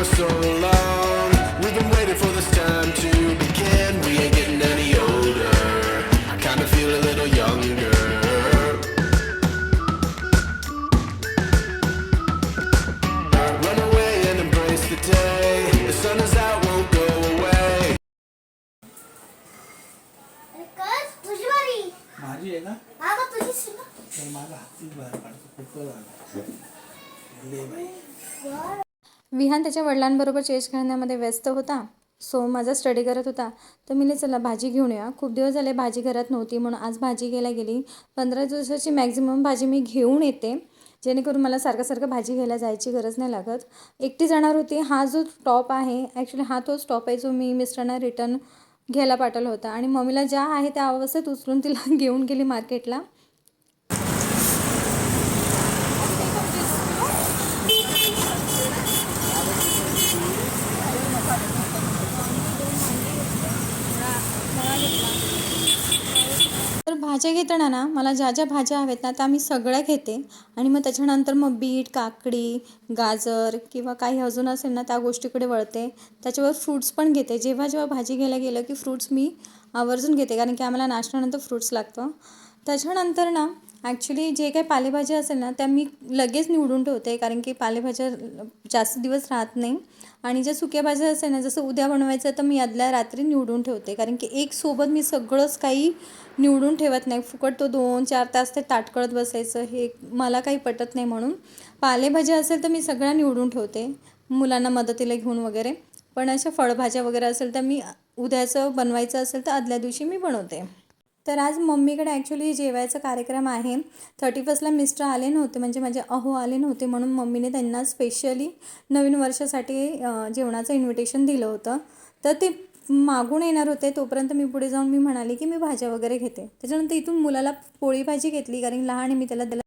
for so long. We've been waiting for this time to begin. We ain't getting any older. I kinda feel a little younger. Run away and embrace the day. The sun is out, won't go away. कस तुझी बारी माझी आहे ना हा मग तुझी सुना तर माझा हातीच बाहेर काढतो खूप झाला ले बाई विहान त्याच्या वडिलांबरोबर चेस खेळण्यामध्ये व्यस्त होता. सो माझा स्टडी करत होता. तर मी चला भाजी घेऊन या. खूप दिवस झाले भाजी घरात नव्हती म्हणून आज भाजी घ्यायला गेली. पंधरा दिवसाची मॅक्झिमम भाजी मी घेऊन येते. जेणेकरून मला सारखं सारखं भाजी घ्यायला जायची गरज नाही लागत. एकटी जाणार होती. हा जो टॉप आहे ॲक्च्युली हा तोच टॉप आहे जो मी मिस्टरांना रिटर्न घ्यायला पाठवला होता. आणि मम्मीला ज्या आहे त्या अवस्थेत उचलून तिला घेऊन गेली मार्केटला भाज्या घेताना ना मला ज्या ज्या भाज्या हव्यात ना त्या मी सगळ्या घेते. आणि मग त्याच्यानंतर मग बीट काकडी गाजर किंवा काही अजून असेल ना त्या गोष्टीकडे वळते. त्याच्यावर फ्रूट्स पण घेते. जेव्हा जेव्हा भाजी घ्यायला गेलं की फ्रूट्स मी आवर्जून घेते कारण की आम्हाला नाश्त्यानंतर फ्रूट्स लागतं. त्याच्यानंतर ना ॲक्च्युली जे काही पालेभाज्या असेल ना त्या मी लगेच निवडून ठेवते कारण की पालेभाज्या जास्त दिवस राहत नाही. आणि ज्या सुक्या भाज्या असेल ना जसं उद्या बनवायचं तर मी आदल्या रात्री निवडून ठेवते. कारण की एक सोबत मी सगळंच काही निवडून ठेवत नाही. फुकट तो दोन चार तास ते ताटकळत बसायचं हे मला काही पटत नाही म्हणून. पालेभाज्या असेल तर मी सगळ्या निवडून ठेवते मुलांना मदतीला घेऊन वगैरे. पण अशा फळभाज्या वगैरे असेल तर मी उद्याचं बनवायचं असेल तर आदल्या दिवशी मी बनवते. तर आज मम्मीकडे ॲक्च्युली जेवायचा कार्यक्रम आहे. थर्टी फर्स्टला मिस्टर आले नव्हते म्हणजे माझे अहो आले नव्हते म्हणून मम्मीने त्यांना स्पेशली नवीन वर्षासाठी जेवणाचं इन्व्हिटेशन दिलं होतं. तर ते मागून येणार होते तोपर्यंत मी पुढे जाऊन मी म्हणाले की मी भाज्या वगैरे घेते. त्याच्यानंतर इथून मुलाला पोळी भाजी घेतली कारण लहान आहे मी त्याला दिला.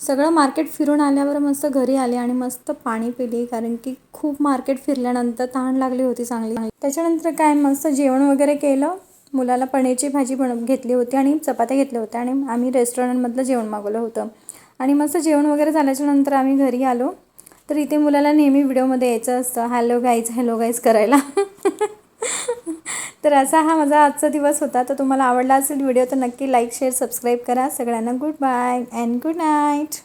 सगळं मार्केट फिरून आल्यावर मस्त घरी आले आणि मस्त पाणी पिली कारण की खूप मार्केट फिरल्यानंतर तहान लागली होती चांगली. त्याच्यानंतर काय मस्त जेवण वगैरे केलं. मुलाला पनीरची भाजी बन घेतली होती आणि चपात्या घेतल्या होत्या आणि आम्ही रेस्टॉरंटमधलं जेवण मागवलं होतं. आणि मस्त जेवण वगैरे झाल्याच्यानंतर आम्ही घरी आलो. तर इथे मुलाला नेहमी व्हिडिओमध्ये यायचं असतं हॅलो गाईज हॅलो गाईज करायला. तर असा हा माझा आजचा दिवस होता. तर तुम्हाला आवडला असेल व्हिडिओ तर नक्की लाईक शेअर सबस्क्राईब करा. सगळ्यांना good bye and good night